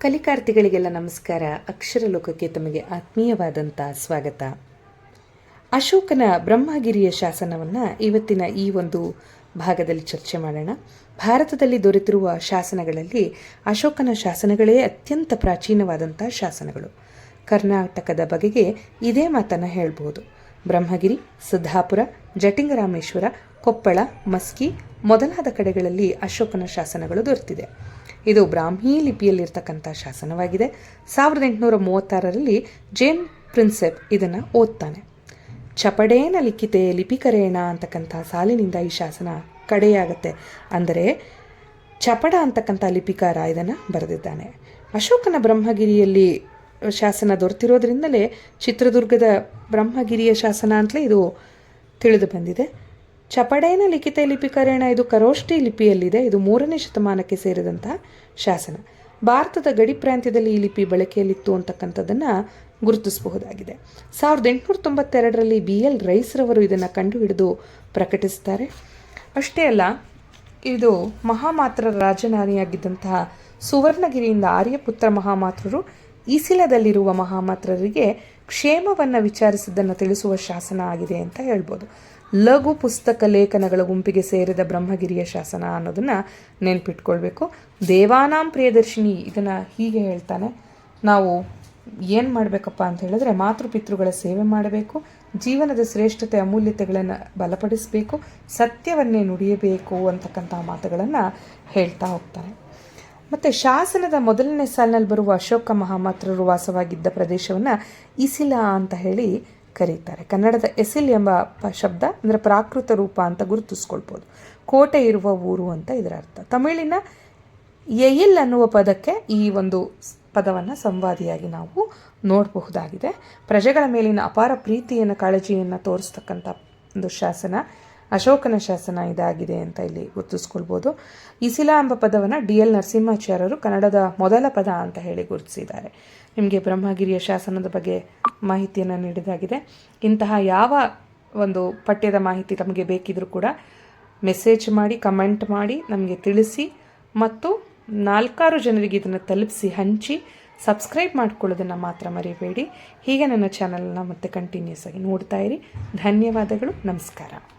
ಕಲಿಕಾರ್ಥಿಗಳಿಗೆಲ್ಲ ನಮಸ್ಕಾರ. ಅಕ್ಷರ ಲೋಕಕ್ಕೆ ತಮಗೆ ಆತ್ಮೀಯವಾದಂಥ ಸ್ವಾಗತ. ಅಶೋಕನ ಬ್ರಹ್ಮಗಿರಿಯ ಶಾಸನವನ್ನು ಇವತ್ತಿನ ಈ ಒಂದು ಭಾಗದಲ್ಲಿ ಚರ್ಚೆ ಮಾಡೋಣ. ಭಾರತದಲ್ಲಿ ದೊರೆತಿರುವ ಶಾಸನಗಳಲ್ಲಿ ಅಶೋಕನ ಶಾಸನಗಳೇ ಅತ್ಯಂತ ಪ್ರಾಚೀನವಾದಂಥ ಶಾಸನಗಳು. ಕರ್ನಾಟಕದ ಬಗೆಗೆ ಇದೇ ಮಾತನ್ನು ಹೇಳ್ಬೋದು. ಬ್ರಹ್ಮಗಿರಿ ಸಿದ್ದಾಪುರ ಜಟಿಂಗರಾಮೇಶ್ವರ, ಕೊಪ್ಪಳ, ಮಸ್ಕಿ ಮೊದಲಾದ ಕಡೆಗಳಲ್ಲಿ ಅಶೋಕನ ಶಾಸನಗಳು ದೊರೆತಿದೆ. ಇದು ಬ್ರಾಹ್ಮಿ ಲಿಪಿಯಲ್ಲಿರ್ತಕ್ಕಂಥ ಶಾಸನವಾಗಿದೆ. ಸಾವಿರದ ಎಂಟುನೂರ ಮೂವತ್ತಾರರಲ್ಲಿ ಜೇನ್ ಪ್ರಿನ್ಸೆಪ್ ಇದನ್ನು ಓದ್ತಾನೆ. ಚಪಡೇನ ಲಿಖಿತೆ ಲಿಪಿಕರೇಣ ಅಂತಕ್ಕಂಥ ಸಾಲಿನಿಂದ ಈ ಶಾಸನ ಕಡೆಯಾಗತ್ತೆ. ಅಂದರೆ ಚಪಡ ಅಂತಕ್ಕಂಥ ಲಿಪಿಕಾರ ಇದನ್ನು ಬರೆದಿದ್ದಾನೆ. ಅಶೋಕನ ಬ್ರಹ್ಮಗಿರಿಯಲ್ಲಿ ಶಾಸನ ದೊರೆತಿರೋದ್ರಿಂದಲೇ ಚಿತ್ರದುರ್ಗದ ಬ್ರಹ್ಮಗಿರಿಯ ಶಾಸನ ಅಂತಲೇ ಇದು ತಿಳಿದು ಬಂದಿದೆ. ಚಪಡೇನ ಲಿಖಿತ ಲಿಪಿಕರಣ ಇದು ಕರೋಷ್ಠಿ ಲಿಪಿಯಲ್ಲಿದೆ. ಇದು ಮೂರನೇ ಶತಮಾನಕ್ಕೆ ಸೇರಿದಂತಹ ಶಾಸನ. ಭಾರತದ ಗಡಿ ಪ್ರಾಂತ್ಯದಲ್ಲಿ ಈ ಲಿಪಿ ಬಳಕೆಯಲ್ಲಿತ್ತು ಅಂತಕ್ಕಂಥದ್ದನ್ನು ಗುರುತಿಸಬಹುದಾಗಿದೆ. ಸಾವಿರದ ಎಂಟುನೂರ ತೊಂಬತ್ತೆರಡರಲ್ಲಿ ಬಿ ಎಲ್ ರೈಸ್ರವರು ಇದನ್ನು ಕಂಡುಹಿಡಿದು ಪ್ರಕಟಿಸ್ತಾರೆ. ಅಷ್ಟೇ ಅಲ್ಲ, ಇದು ಮಹಾಮಾತ್ರ ರಾಜನಾನಿಯಾಗಿದ್ದಂತಹ ಸುವರ್ಣಗಿರಿಯಿಂದ ಆರ್ಯಪುತ್ರ ಮಹಾಮಾತ್ರರು ಈಸಿಲದಲ್ಲಿರುವ ಮಹಾಮಾತ್ರರಿಗೆ ಕ್ಷೇಮವನ್ನು ವಿಚಾರಿಸಿದ್ದನ್ನು ತಿಳಿಸುವ ಶಾಸನ ಆಗಿದೆ ಅಂತ ಹೇಳ್ಬೋದು. ಲಘು ಪುಸ್ತಕ ಲೇಖನಗಳ ಗುಂಪಿಗೆ ಸೇರಿದ ಬ್ರಹ್ಮಗಿರಿಯ ಶಾಸನ ಅನ್ನೋದನ್ನು ನೆನ್ಪಿಟ್ಕೊಳ್ಬೇಕು. ದೇವಾನಾಂ ಪ್ರಿಯದರ್ಶಿನಿ ಇದನ್ನು ಹೀಗೆ ಹೇಳ್ತಾನೆ, ನಾವು ಏನು ಮಾಡಬೇಕಪ್ಪ ಅಂತ ಹೇಳಿದ್ರೆ ಮಾತೃಪಿತೃಗಳ ಸೇವೆ ಮಾಡಬೇಕು, ಜೀವನದ ಶ್ರೇಷ್ಠತೆ ಅಮೂಲ್ಯತೆಗಳನ್ನು ಬಲಪಡಿಸಬೇಕು, ಸತ್ಯವನ್ನೇ ನುಡಿಯಬೇಕು ಅಂತಕ್ಕಂಥ ಮಾತುಗಳನ್ನು ಹೇಳ್ತಾ ಹೋಗ್ತಾನೆ ಮತ್ತು ಶಾಸನದ ಮೊದಲನೇ ಸಾಲಿನಲ್ಲಿ ಬರುವ ಅಶೋಕ ಮಹಾಮಾತ್ರರು ವಾಸವಾಗಿದ್ದ ಪ್ರದೇಶವನ್ನು ಇಸಿಲಾ ಅಂತ ಹೇಳಿ ಕರೀತಾರೆ. ಕನ್ನಡದ ಎಸಿಲ್ ಎಂಬ ಶಬ್ದ, ಅಂದರೆ ಪ್ರಾಕೃತ ರೂಪ ಅಂತ ಗುರುತಿಸ್ಕೊಳ್ಬೋದು. ಕೋಟೆ ಇರುವ ಊರು ಅಂತ ಇದರ ಅರ್ಥ. ತಮಿಳಿನ ಎಯಿಲ್ ಅನ್ನುವ ಪದಕ್ಕೆ ಈ ಒಂದು ಪದವನ್ನು ಸಂವಾದಿಯಾಗಿ ನಾವು ನೋಡಬಹುದಾಗಿದೆ. ಪ್ರಜೆಗಳ ಮೇಲಿನ ಅಪಾರ ಪ್ರೀತಿಯನ್ನು, ಕಾಳಜಿಯನ್ನು ತೋರಿಸ್ತಕ್ಕಂಥ ಒಂದು ಶಾಸನ ಅಶೋಕನ ಶಾಸನ ಇದಾಗಿದೆ ಅಂತ ಇಲ್ಲಿ ಗುರುತಿಸ್ಕೊಳ್ಬೋದು. ಇಸಿಲಾ ಎಂಬ ಪದವನ್ನು ಡಿ ಎಲ್ ನರಸಿಂಹಾಚಾರ್ಯರು ಕನ್ನಡದ ಮೊದಲ ಪದ ಅಂತ ಹೇಳಿ ಗುರುತಿಸಿದ್ದಾರೆ. ನಿಮಗೆ ಬ್ರಹ್ಮಗಿರಿಯ ಶಾಸನದ ಬಗ್ಗೆ ಮಾಹಿತಿಯನ್ನು ನೀಡಿದಾಗಿದೆ. ಇಂತಹ ಯಾವ ಒಂದು ಪಠ್ಯದ ಮಾಹಿತಿ ತಮಗೆ ಬೇಕಿದ್ರೂ ಕೂಡ ಮೆಸೇಜ್ ಮಾಡಿ, ಕಮೆಂಟ್ ಮಾಡಿ, ನಮಗೆ ತಿಳಿಸಿ ಮತ್ತು ನಾಲ್ಕಾರು ಜನರಿಗೆ ಇದನ್ನು ತಲುಪಿಸಿ, ಹಂಚಿ ಸಬ್ಸ್ಕ್ರೈಬ್ ಮಾಡ್ಕೊಳ್ಳೋದನ್ನು ಮಾತ್ರ ಮರಿಬೇಡಿ. ಹೀಗೆ ನನ್ನ ಚಾನಲ್ನ ಮತ್ತೆ ಕಂಟಿನ್ಯೂಸ್ ಆಗಿ ನೋಡ್ತಾ ಇರಿ. ಧನ್ಯವಾದಗಳು. ನಮಸ್ಕಾರ.